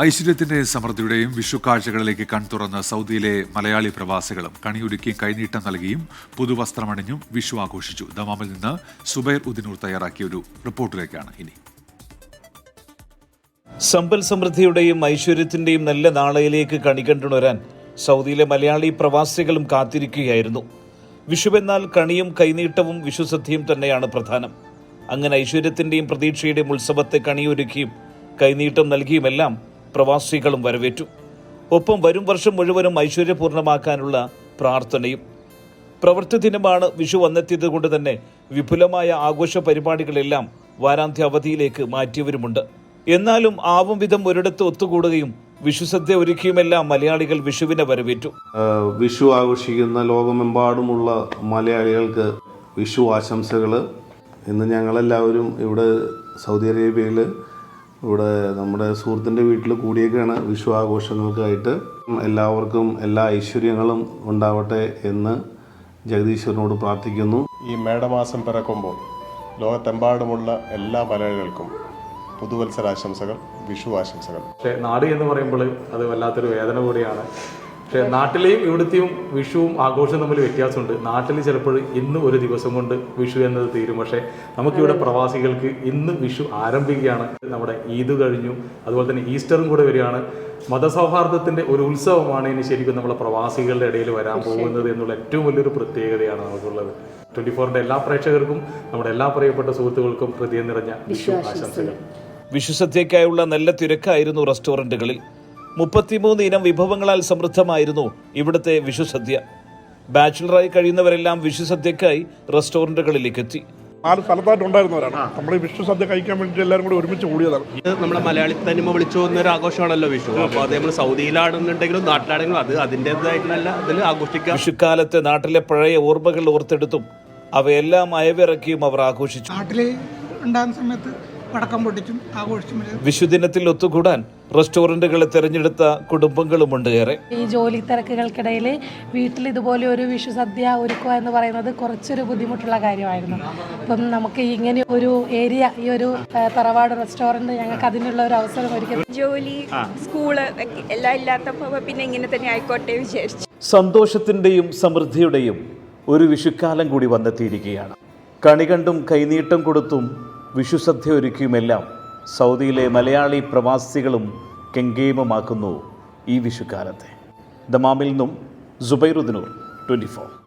ഐശ്വര്യത്തിന്റെ സമൃദ്ധിയുടെയും വിഷു കാഴ്ചകളിലേക്ക് സൗദിയിലെ മലയാളി പ്രവാസികളും കണിയൊരുക്കിയും കൈനീട്ടം നൽകിയും പുതുവസ്ത്രമണിഞ്ഞും വിഷു ആഘോഷിച്ചു. ദമാമിൽ നിന്ന് സുബൈർ ഉദിനൂർ തയ്യാറാക്കിയ ഒരു റിപ്പോർട്ടിലേക്കാണ് ഇനി. സമ്പൽ സമൃദ്ധിയുടെയും ഐശ്വര്യത്തിന്റെയും നല്ല നാളെയിലേക്ക് കണികണ്ടുണരാൻ സൗദിയിലെ മലയാളി പ്രവാസികളും കാത്തിരിക്കുകയായിരുന്നു. വിഷുവെന്നാൽ കണിയും കൈനീട്ടവും വിഷുസദ്യയും തന്നെയാണ് പ്രധാനം. അങ്ങനെ ഐശ്വര്യത്തിന്റെയും പ്രതീക്ഷയുടെയും ഉത്സവത്തെ കണിയൊരുക്കിയും കൈനീട്ടം നൽകിയുമെല്ലാം പ്രവാസികളും വരവേറ്റു. ഒപ്പം വരും വർഷം മുഴുവനും ഐശ്വര്യപൂർണമാക്കാനുള്ള പ്രാർത്ഥനയും. പ്രവൃത്തി ദിനമാണ് വിഷു വന്നെത്തിയത് കൊണ്ട് തന്നെ വിപുലമായ ആഘോഷ പരിപാടികളെല്ലാം വാരാന്ത്യ അവധിയിലേക്ക് മാറ്റിയവരുമുണ്ട്. എന്നാലും ആവും വിധം ഒരിടത്ത് ഒത്തുകൂടുകയും വിഷുസദ്യ ഒരുക്കിയുമെല്ലാം മലയാളികൾ വിഷുവിനെ വരവേറ്റു. വിഷു ആഘോഷിക്കുന്ന ലോകമെമ്പാടുമുള്ള മലയാളികൾക്ക് വിഷു ആശംസകൾ ഇന്ന് ഞങ്ങളെല്ലാവരും ഇവിടെ സൗദി അറേബ്യയിൽ ഇവിടെ നമ്മുടെ സുഹൃത്തിന്റെ വീട്ടിൽ കൂടിയേക്കാണ് വിഷു ആഘോഷങ്ങൾക്കായിട്ട് എല്ലാവർക്കും എല്ലാ ഐശ്വര്യങ്ങളും ഉണ്ടാവട്ടെ എന്ന് ജഗദീശ്വരനോട് പ്രാർത്ഥിക്കുന്നു. ഈ മേടമാസം പിറക്കുമ്പോൾ ലോകത്തെമ്പാടുമുള്ള എല്ലാ മലയാളികൾക്കും പുതുവത്സരാശംസകൾ വിഷു ആശംസകൾ പക്ഷേ നാട് എന്ന് പറയുമ്പോൾ അത് വല്ലാത്തൊരു വേദന കൂടിയാണ്. പക്ഷേ നാട്ടിലെയും ഇവിടുത്തെയും വിഷുവും ആഘോഷവും തമ്മിൽ വ്യത്യാസമുണ്ട്. നാട്ടിൽ ചിലപ്പോൾ ഇന്ന് ഒരു ദിവസം കൊണ്ട് വിഷു എന്നത് തീരും. പക്ഷേ നമുക്കിവിടെ പ്രവാസികൾക്ക് ഇന്ന് വിഷു ആരംഭിക്കുകയാണ്. നമ്മുടെ ഈദ് കഴിഞ്ഞു. അതുപോലെ തന്നെ ഈസ്റ്ററും കൂടെ വരികയാണ്. മതസൗഹാർദ്ദത്തിന്റെ ഒരു ഉത്സവമാണ് ഇനി ശരിക്കും നമ്മളെ പ്രവാസികളുടെ ഇടയിൽ വരാൻ പോകുന്നത് എന്നുള്ള ഏറ്റവും വലിയൊരു പ്രത്യേകതയാണ് നമുക്കുള്ളത്. ട്വന്റി ഫോറിന്റെ എല്ലാ പ്രേക്ഷകർക്കും നമ്മുടെ എല്ലാ പ്രിയപ്പെട്ട സുഹൃത്തുക്കൾക്കും ഹൃദയം നിറഞ്ഞ വിഷു ആശംസകൾ. വിഷുസദ്യക്കായുള്ള നല്ല തിരക്കായിരുന്നു റെസ്റ്റോറന്റുകളിൽ. മുപ്പത്തിമൂന്ന് ഇനം വിഭവങ്ങളാൽ സമൃദ്ധമായിരുന്നു ഇവിടുത്തെ വിഷുസദ്യ. ബാച്ചിലറായി കഴിയുന്നവരെല്ലാം വിഷുസദ്യക്കായി റെസ്റ്റോറന്റുകളിലേക്ക് എത്തി നാല് സ്ഥലത്തായിട്ട് ഉണ്ടായിരുന്നവരാണ് നമ്മൾ വിഷു സദ്യ കഴിക്കാൻ വേണ്ടി എല്ലാവരും കൂടി ഒരുമിച്ച് കൂടിയതാണ്. ഇത് നമ്മളെ മലയാളി തനിമ വിളിച്ചു പോകുന്ന ഒരു ആഘോഷമാണല്ലോ വിഷു. അപ്പോൾ അത് നമ്മൾ സൗദിയിലാണെന്നുണ്ടെങ്കിലും നാട്ടിലാണെങ്കിലും അത് അതിന്റെതായിട്ടുള്ള അതിൽ ആഘോഷിക്കാം. വിഷുക്കാലത്തെ നാട്ടിലെ പഴയ ഓർമ്മകൾ ഓർത്തെടുത്തും അവയെല്ലാം അയവിറക്കിയും അവർ ആഘോഷിച്ചു. നാട്ടിൽ ഉണ്ടാകുന്ന സമയത്ത് പടക്കം പൊട്ടിച്ചും ആഘോഷിച്ചും വിഷുദിനത്തിൽ ഒത്തുകൂടാൻ റെസ്റ്റോറന്റുകളെ തിരഞ്ഞെടുത്ത കുടുംബങ്ങളുമുണ്ട് ഏറെ. ഈ ജോലി തിരക്കുകൾക്കിടയിൽ വീട്ടിൽ ഇതുപോലെ ഒരു വിഷു സദ്യ ഒരുക്കുക എന്ന് പറയുന്നത് കുറച്ചൊരു ബുദ്ധിമുട്ടുള്ള കാര്യമായിരുന്നു. അപ്പം നമുക്ക് ഇങ്ങനെ ഒരു ഏരിയ ഈ ഒരു തറവാട് റെസ്റ്റോറന്റ് ഞങ്ങൾക്ക് അതിനുള്ള ഒരു അവസരം ഒരുക്കി. ജോലി സ്കൂൾ എല്ലാം ഇല്ലാത്തപ്പോൾ പിന്നെ ഇങ്ങനെ തന്നെ ആയിക്കോട്ടെ വിചാരിച്ചു. സന്തോഷത്തിന്റെയും സമൃദ്ധിയുടെയും ഒരു വിഷുക്കാലം കൂടി വന്നെത്തിയിരിക്കുകയാണ്. കണി കണ്ടും കൈനീട്ടം കൊടുത്തും വിഷുസദ്യ ഒരുക്കിയുമെല്ലാം സൗദിയിലെ മലയാളി പ്രവാസികളും കെങ്കേമമാക്കുന്നു ഈ വിഷുക്കാലത്തെ. ദമാമിൽ നിന്നും സുബൈറുദ്ദീനൂർ ട്വന്റി ഫോർ.